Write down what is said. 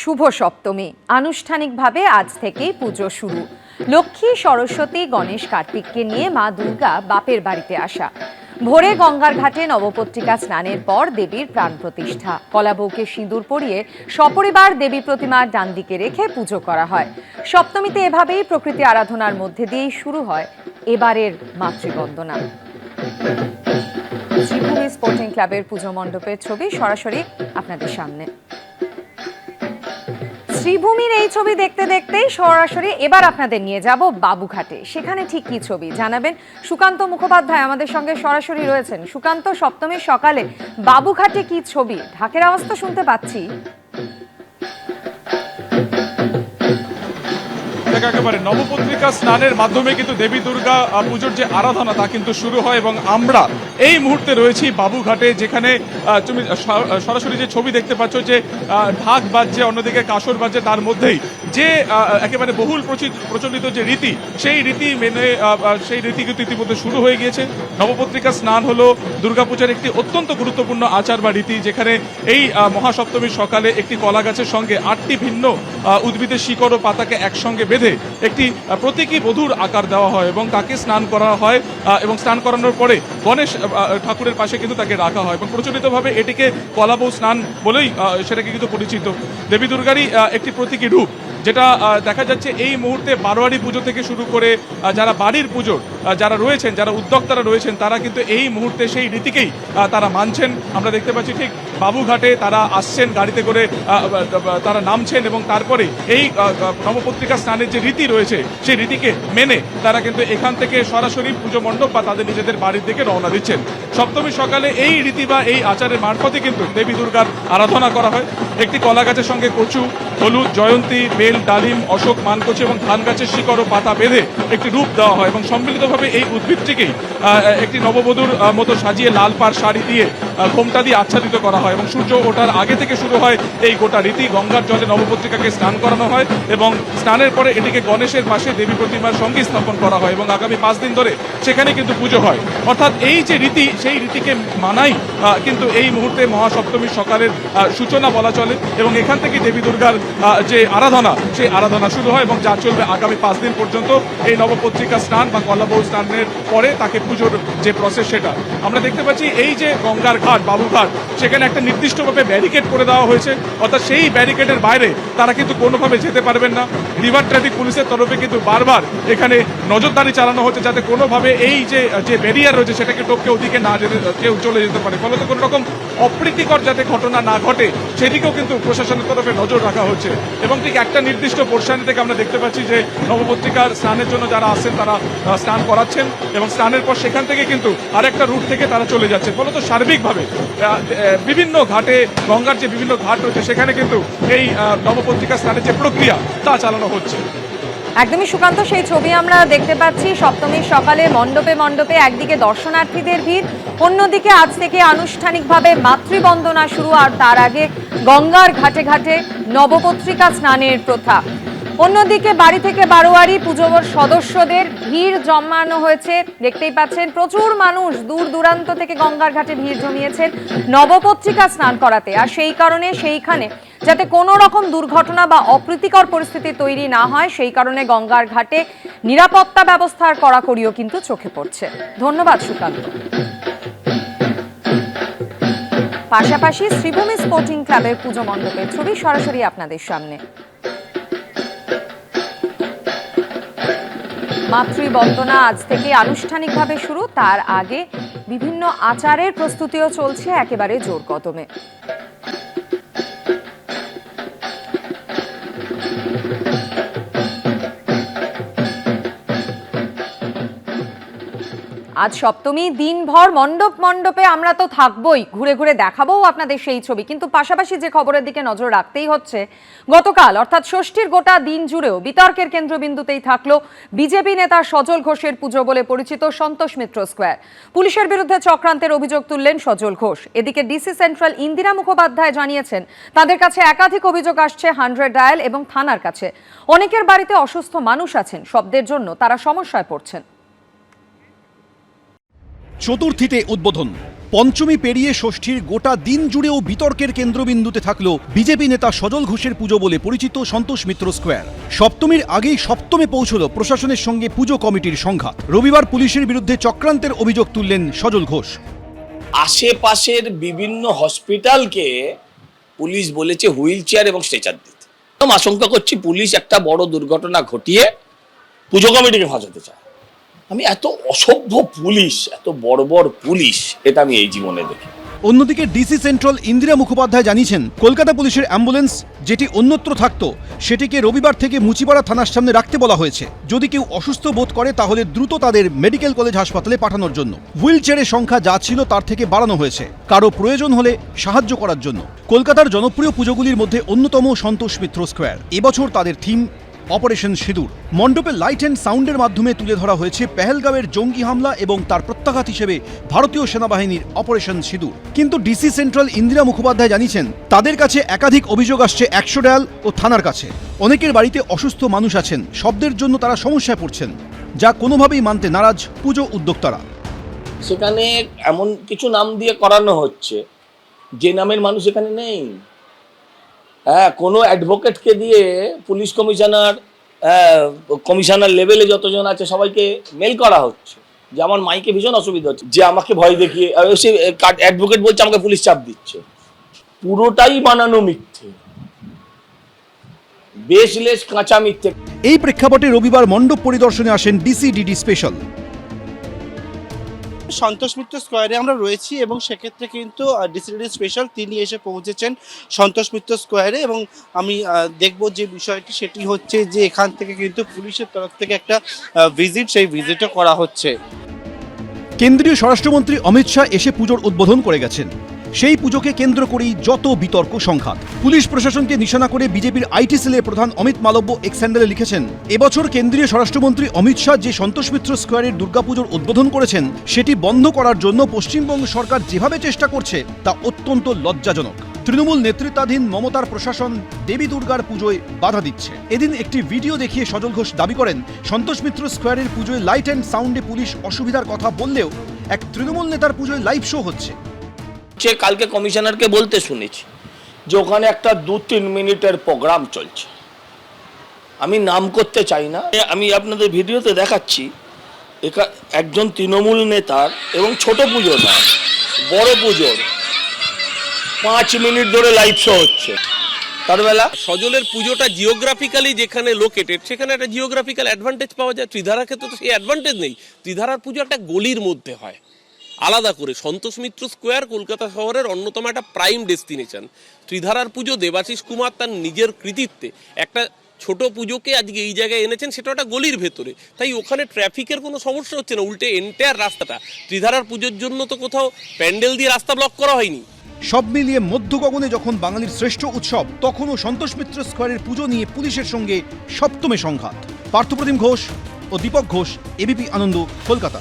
শুভ সপ্তমী। আনুষ্ঠানিকভাবে আজ থেকেই পুজো শুরু। লক্ষ্মী, সরস্বতী, গণেশ, কার্তিককে নিয়ে মা দুর্গা বাপের বাড়িতে আসা। ভোরে গঙ্গার ঘাটে নবপত্রিকা স্নানের পর দেবীর প্রাণ প্রতিষ্ঠা। কলাবউকে সিঁদুর পরিয়ে সপরিবার দেবী প্রতিমার ডান দিকে রেখে পুজো করা হয়। সপ্তমীতে এভাবেই প্রকৃতি আরাধনার মধ্যে দিয়েই শুরু হয় এবারের মাতৃবন্দনা। শ্রীভূমি স্পোর্টিং ক্লাবের পুজো মণ্ডপের ছবি সরাসরি আপনাদের সামনে। শ্রীভূমির এই ছবি দেখতে দেখতেই সরাসরি এবার আপনাদের নিয়ে যাব বাবুঘাটে। সেখানে ঠিক কি ছবি জানাবেন সুকান্ত মুখোপাধ্যায় আমাদের সঙ্গে সরাসরি রয়েছেন। সুকান্ত, সপ্তমীর সকালে বাবুঘাটে কি ছবি? ঢাকের আওয়াজ তো শুনতে পাচ্ছি। দেখ একেবারে নবপত্রিকা স্নানের মাধ্যমে কিন্তু দেবী দুর্গা পুজোর যে আরাধনা তা কিন্তু শুরু হয় এবং আমরা এই মুহূর্তে রয়েছি বাবুঘাটে যেখানে তুমি সরাসরি যে ছবি দেখতে পাচ্ছ যে ঢাক বাজছে, অন্যদিকে কাসর বাজছে, তার মধ্যেই যে একেবারে বহুল প্রচলিত যে রীতি, সেই রীতি মেনে সেই রীতি কিন্তু ইতিমধ্যে শুরু হয়ে গিয়েছে। নবপত্রিকা স্নান হলো দুর্গাপূজার একটি অত্যন্ত গুরুত্বপূর্ণ আচার বা রীতি, যেখানে এই মহাসপ্তমীর সকালে একটি কলা গাছের সঙ্গে আটটি ভিন্ন উদ্ভিদের শিকড় ও পাতাকে একসঙ্গে বেঁধে একটি প্রতীকী বধুর আকার দেওয়া হয় এবং তাকে স্নান করা হয় এবং স্নান করানোর পরে গণেশ ঠাকুরের পাশে কিন্তু তাকে রাখা হয় এবং প্রচলিতভাবে এটিকে কলাবউ স্নান বলেই সেটাকে কিন্তু পরিচিত। দেবী দুর্গারই একটি প্রতীকী রূপ যেটা দেখা যাচ্ছে এই মুহূর্তে বারোয়ারি পুজো থেকে শুরু করে যারা বাড়ির আহ, যারা রয়েছেন যারা উদ্যোক্তারা রয়েছেন তারা কিন্তু এই মুহূর্তে সেই রীতিকেই তারা মানছেন। আমরা দেখতে পাচ্ছি ঠিক বাবুঘাটে তারা আসছেন গাড়িতে করে তারা নামছেন এবং তারপরে এই নবপত্রিকা স্নানের যে রীতি রয়েছে, সেই রীতিকে মেনে তারা কিন্তু এখান থেকে সরাসরি পুজো মণ্ডপ বা তাদের নিজেদের বাড়ির দিকে রওনা দিচ্ছেন। সপ্তমী সকালে এই রীতি বা এই আচারের মারফতে কিন্তু দেবী দুর্গার আরাধনা করা হয়। একটি কলা গাছের সঙ্গে কচু, হলুদ, জয়ন্তী, বেল, ডালিম, অশোক, মানকচি এবং ধান গাছের শিকড় ও পাতা বেঁধে একটি রূপ দেওয়া হয় এবং সম্মিলিতভাবে এই উদ্ভিদটিকেই একটি নববধূর মতো সাজিয়ে লাল পাড় শাড়ি দিয়ে ঘোমটা দিয়ে আচ্ছাদিত করা হয় এবং সূর্য ওঠার আগে থেকে শুরু হয় এই গোটা রীতি। গঙ্গার জলে নবপত্রিকাকে স্নান করানো হয় এবং স্নানের পরে এটিকে গণেশের পাশে দেবী প্রতিমার সঙ্গে স্থাপন করা হয় এবং আগামী পাঁচ দিন ধরে সেখানে কিন্তু পুজো হয়। অর্থাৎ এই যে রীতি, সেই রীতিকে মানাই কিন্তু এই মুহূর্তে মহাসপ্তমীর সকালের সূচনা বলা চলে এবং এখান থেকে দেবী দুর্গার যে আরাধনা, সেই আরাধনা শুরু হয় এবং যা চলবে আগামী পাঁচ দিন পর্যন্ত এই নবপত্রিকা স্নান বা কলাবউ স্নানের পরে তাকে পুজোর যে প্রসেস সেটা। আমরা দেখতে পাচ্ছি এই যে গঙ্গার ঘাট বাবুঘাট সেখানে একটা নির্দিষ্টভাবে ব্যারিকেড করে দেওয়া হয়েছে। অর্থাৎ সেই ব্যারিকেডের বাইরে তারা কিন্তু কোনোভাবে যেতে পারবেন না। রিভার ট্রাফিক পুলিশের তরফে কিন্তু বারবার এখানে নজরদারি চালানো হচ্ছে যাতে কোনোভাবে এই যে যে ব্যারিয়ার রয়েছে সেটাকে টপকে ওদিকে না যেতে, কেউ চলে যেতে পারে। ফলত কোনো রকম অপ্রীতিকর যাতে ঘটনা না ঘটে, সেদিকেও কিন্তু প্রশাসনের তরফে নজর রাখা হচ্ছে। এবং ঠিক একটা নির্দিষ্ট পোর্শন থেকে আমরা দেখতে পাচ্ছি যে নবপত্রিকার স্নানের জন্য যারা আসছেন তারা স্নান করাচ্ছেন এবং স্নানের পর সেখান থেকে কিন্তু আরেকটা রুট থেকে তারা চলে যাচ্ছে। ফলত সার্বিকভাবে আহ, বিভিন্ন ঘাটে গঙ্গার যে বিভিন্ন ঘাট রয়েছে সেখানে কিন্তু এই নবপত্রিকা স্নানের যে প্রক্রিয়া তা চালানো হচ্ছে। একদমই সুকান্ত সেই ছবি আমরা দেখতে পাচ্ছি সপ্তমীর সকালে মণ্ডপে মণ্ডপে একদিকে দর্শনার্থীদের ভিড় অন্যদিকে আজ থেকে আনুষ্ঠানিকভাবে মাতৃবন্দনা শুরু আর তার আগে গঙ্গার ঘাটে ঘাটে নবপত্রিকা স্নানের প্রথা। অন্যদিকে বাড়ি থেকে বারোয়ারি পুজোর সদস্যদের ভিড় জমানো হয়েছে। দেখতেই পাচ্ছেন, প্রচুর মানুষ দূর দূরান্ত থেকে গঙ্গার ঘাটে ভিড় জমিয়েছেন, নবপত্রিকা স্নান করাতে। আর সেই কারণে সেইখানে যাতে কোনো রকম দুর্ঘটনা বা অপ্রীতিকর পরিস্থিতি তৈরি না হয়, সেই কারণে গঙ্গার ঘাটে নিরাপত্তা ব্যবস্থার কড়াকড়িও কিন্তু চোখে পড়ছে। ধন্যবাদ, সুকান্ত। পাশাপাশি শ্রীভূমি স্পোর্টিং ক্লাবের পুজো মণ্ডপের ছবি সরাসরি আপনাদের সামনে। মাতৃবন্দনা আজ থেকে আনুষ্ঠানিকভাবে শুরু। তার আগে বিভিন্ন আচারের প্রস্তুতিও চলছে একেবারে জোর কদমে আজ সপ্তমী, দিনভর মণ্ডপ মণ্ডপে আমরা তো থাকবই, ঘুরে ঘুরে দেখাবো আপনাদের সেই ছবি। কিন্তু পাশাপাশি যে খবরের দিকে নজর রাখতেই হচ্ছে, গতকাল অর্থাৎ ষষ্ঠীর গোটা দিন জুড়েও বিতর্কের কেন্দ্রবিন্দুতেই থাকল বিজেপি নেতা সজল ঘোষের পুজো বলে পরিচিত সন্তোষ মিত্র স্কোয়ার। পুলিশের বিরুদ্ধে চক্রান্তের অভিযোগ তুললেন সজল ঘোষ। এদিকে ডিসি সেন্ট্রাল ইন্দিরা মুখোপাধ্যায় জানিয়েছেন, তাদের কাছে একাধিক অভিযোগ আসছে হান্ড্রেড ডায়াল এবং থানার কাছে। অনেকের বাড়িতে অসুস্থ মানুষ আছেন, শব্দের জন্য তারা সমস্যায় পড়ছেন। চতুর্থীতে উদ্বোধন। পঞ্চমী পেরিয়ে ষষ্ঠীর গোটা দিন জুড়েও বিতর্কের কেন্দ্রবিন্দুতে থাকল বিজেপি নেতা সজল ঘোষের পুজো বলে পরিচিত সন্তোষ মিত্র স্কোয়ার। সপ্তমীর আগেই সপ্তমে পৌঁছল প্রশাসনের সঙ্গে পুজো কমিটির সংঘাত। রবিবার পুলিশের বিরুদ্ধে চক্রান্তের অভিযোগ তুললেন সজল ঘোষ। আশেপাশের বিভিন্ন হসপিটালকে পুলিশ বলেছে হুইল চেয়ার এবং স্ট্রেচার দিতে। আশঙ্কা করছি পুলিশ একটা বড় দুর্ঘটনা ঘটিয়ে পুজো কমিটিকে ফাঁসাতে চায়। আমি এত অসভ্য পুলিশ, এত বর্বর পুলিশ, এটা আমি এই জীবনে দেখি অন্যদিকে ডিসি সেন্ট্রাল ইন্দিরা মুখোপাধ্যায় জানিয়েছেন, কলকাতা পুলিশের অ্যাম্বুলেন্স যেটি অন্যত্র থাকত, সেটিকে রবিবার থেকে মুচিপাড়া থানার সামনে রাখতে বলা হয়েছে। যদি কেউ অসুস্থ বোধ করে, তাহলে দ্রুত তাদের মেডিকেল কলেজ হাসপাতালে পাঠানোর জন্য। হুইল চেয়ারের সংখ্যা যা ছিল, তার থেকে বাড়ানো হয়েছে। কারও প্রয়োজন হলে সাহায্য করার জন্য। কলকাতার জনপ্রিয় পুজোগুলির মধ্যে অন্যতম সন্তোষ মিত্র স্কোয়ার। এবছর তাদের থিম অপারেশন সিঁদুর। মণ্ডপে লাইট অ্যান্ড সাউন্ডের মাধ্যমে তুলে ধরা হয়েছে পেহেলগাঁওয়ের জঙ্গি হামলা এবং তার প্রত্যাঘাত হিসেবে ভারতীয় সেনাবাহিনীর অপারেশন সিঁদুর। কিন্তু ডিসি সেন্ট্রাল ইন্দিরা মুখোপাধ্যায় জানিয়েছেন, তাদের কাছে একাধিক অভিযোগ আসছে একশো ডায়াল ও থানার কাছে। অনেকের বাড়িতে অসুস্থ মানুষ আছেন, শব্দের জন্য তারা সমস্যায় পড়ছেন, যা কোনোভাবেই মানতে নারাজ পুজো উদ্যোক্তারা। সেখানে এমন কিছু নাম দিয়ে করানো হচ্ছে, যে নামের মানুষ এখানে নেই। হ্যাঁ কোনো অ্যাডভোকেটকে দিয়ে পুলিশ কমিশনার কমিশনার লেভেলে যতজন আছে সবাইকে মেল করা হচ্ছে। যে আমার মাইকে ভীষণ অসুবিধা হচ্ছে। যে আমাকে ভয় দেখিয়ে সে অ্যাডভোকেট বলছে আমাকে পুলিশ চাপ দিচ্ছে। পুরোটাই বানানো মিথ্যে। বেশলেস কাঁচা মিথ্যে। এই প্রেক্ষাপটে রবিবার মণ্ডপ পরিদর্শনে আসেন ডিসিডিডি স্পেশাল সন্তোষ মিত্র স্কোয়ারে আমরা রয়েছি এবং সেক্ষেত্রে কিন্তু ডিসিডি স্পেশাল তিনি এসে পৌঁছেছেন সন্তোষ মিত্র স্কোয়ারে এবং আমি দেখব যে বিষয়টি, সেটি হচ্ছে যে এখান থেকে কিন্তু পুলিশের তরফ থেকে একটা ভিজিট সেই ভিজিটও করা হচ্ছে। কেন্দ্রীয় স্বরাষ্ট্রমন্ত্রী অমিত শাহ এসে পুজোর উদ্বোধন করে গেছেন। সেই পুজোকে কেন্দ্র করেই যত বিতর্ক, সংঘাত। পুলিশ প্রশাসনকে নিশানা করে বিজেপির আইটি সেলের প্রধান অমিত মালব্য এক্স হ্যান্ডেলে লিখেছেন, এবছর কেন্দ্রীয় স্বরাষ্ট্রমন্ত্রী অমিত শাহ যে সন্তোষ মিত্র স্কোয়ারের দুর্গাপুজোর উদ্বোধন করেছেন, সেটি বন্ধ করার জন্য পশ্চিমবঙ্গ সরকার যেভাবে চেষ্টা করছে, তা অত্যন্ত লজ্জাজনক। তৃণমূল নেতৃত্বাধীন মমতার প্রশাসন দেবী দুর্গার পুজোয় বাধা দিচ্ছে। এদিন একটি ভিডিও দেখিয়ে সজল ঘোষ দাবি করেন, সন্তোষ মিত্র স্কোয়ারের পুজোয় লাইট অ্যান্ড সাউন্ডে পুলিশ অসুবিধার কথা বললেও এক তৃণমূল নেতার পুজোয় লাইভ শো হচ্ছে। সে কালকে কমিশনারকে বলতে শুনেছি যে ওখানে একটা দু তিন মিনিটের প্রোগ্রাম চলছে। আমি নাম করতে চাই না। আমি আপনাদের ভিডিওতে দেখাচ্ছি, একা একজন তৃণমূল নেতার এবং ছোট পুজো না বড় পুজোর, পাঁচ মিনিট ধরে লাইভ শো হচ্ছে। তার বেলা সজলের পুজোটা জিওগ্রাফিক্যালি যেখানে লোকেটেড সেখানে একটা জিওগ্রাফিক্যাল অ্যাডভান্টেজ পাওয়া যায়। ত্রিধারার ক্ষেত্রে তো সেই অ্যাডভান্টেজ নেই। ত্রিধারার পুজো একটা গলির মধ্যে হয়। আলাদা করে। সন্তোষ মিত্র স্কোয়ার কলকাতা শহরের অন্যতম একটা প্রাইম ডেস্টিনেশন ত্রিধারার পুজো দেবাশিস কুমার তার নিজের কৃতিত্বে। একটা ছোট পুজোকে আজকে এই জায়গায় এনেছেন, সেটা একটা গলির ভেতরে। তাই ওখানে ট্রাফিকের কোনো সমস্যা হচ্ছে না, উল্টে এন্টায়ার রাস্তাটা। ত্রিধারার পুজোর জন্য তো কোথাও প্যান্ডেল দিয়ে রাস্তা ব্লক করা হয়নি। সব মিলিয়ে মধ্য গগনে যখন বাঙালির শ্রেষ্ঠ উৎসব, তখনও সন্তোষ মিত্র স্কোয়ারের পুজো নিয়ে পুলিশের সঙ্গে সপ্তমে সংঘাত। পার্থপ্রতিম ঘোষ ও দীপক ঘোষ, এবিপি আনন্দ, কলকাতা।